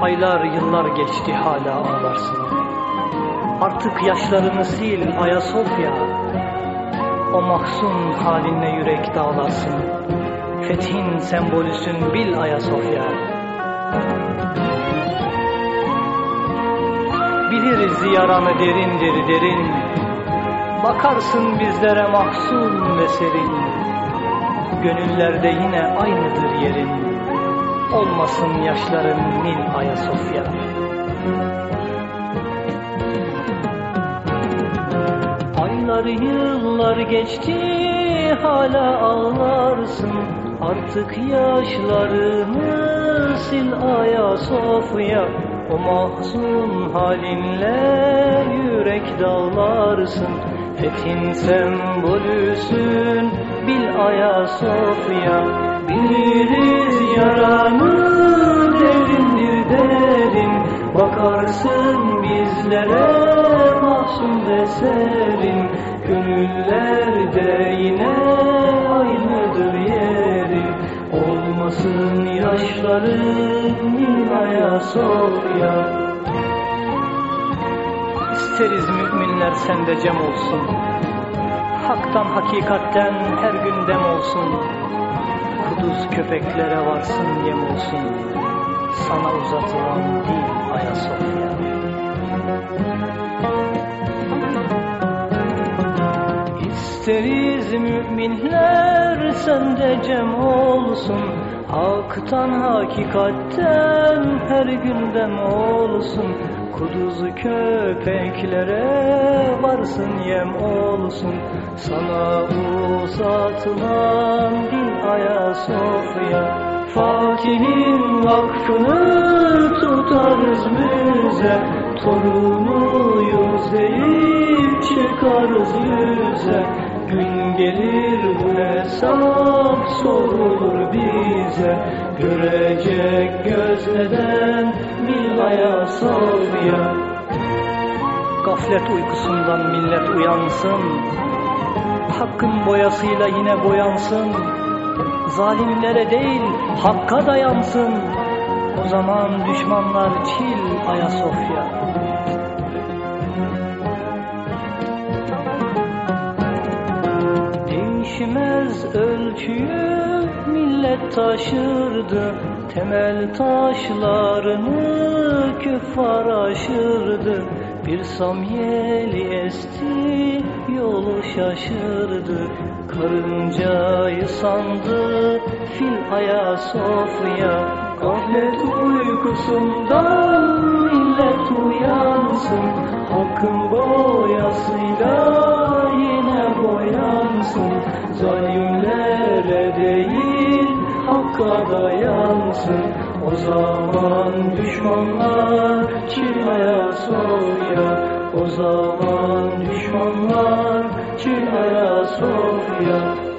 Aylar yıllar geçti hala ağlarsın. Artık yaşlarını sil Ayasofya. O mahzun halinle yürek dağlarsın. Fethin sembolüsün bil Ayasofya. Biliriz yaranı derindir derin. Bakarsın bizlere mahzun ve serin Gönüllerde yine aynıdır yerin Olmasın yaşların Nil Ayasofya. Aylar yıllar geçti hala ağlarsın. Artık yaşlarını sil Ayasofya. O mahzun halinle yürek dağlarsın. Fethin sembolüsün bil Ayasofya Biliriz yaranı derindir derin. Bakarsın bizlere mahzun ve serin. Gönüllerde yine aynıdır yerin Olmasın yaşların Nil Ayasofya İsteriz müminler sende cem olsun. Haktan hakikatten her gün dem olsun Kuduz köpeklere varsın yem olsun. Sana uzatılan dil Ayasofya İsteriz müminler sende cem olsun. Haktan hakikatten her gündem olsun. Kuduz köpeklere varsın yem olsun. Sana uzatılan dil Ayasofya. Fatih'in vakfını tutarız müze. Torunuyuz deyip çıkarız yüze Gün gelir bu hesap sorulur bize. Görecek göz neden bil Ayasofya Gaflet uykusundan millet uyansın. Hakkın boyasıyla yine boyansın. Zalimlere değil hakka dayansın. O zaman düşmanlar çil Ayasofya Değişmez ölçüyü millet taşırdı. Temel taşlarını küffar aşırdı Bir samyeli esti yolu şaşırdı. Karıncayı sandı fil Ayasofya Gaflet uykusundan millet uyansın. Hakkın boyasıyla boyansın Zalimlere değil hakka dayansın O zaman düşmanlar çil Ayasofya O zaman düşmanlar çil Ayasofya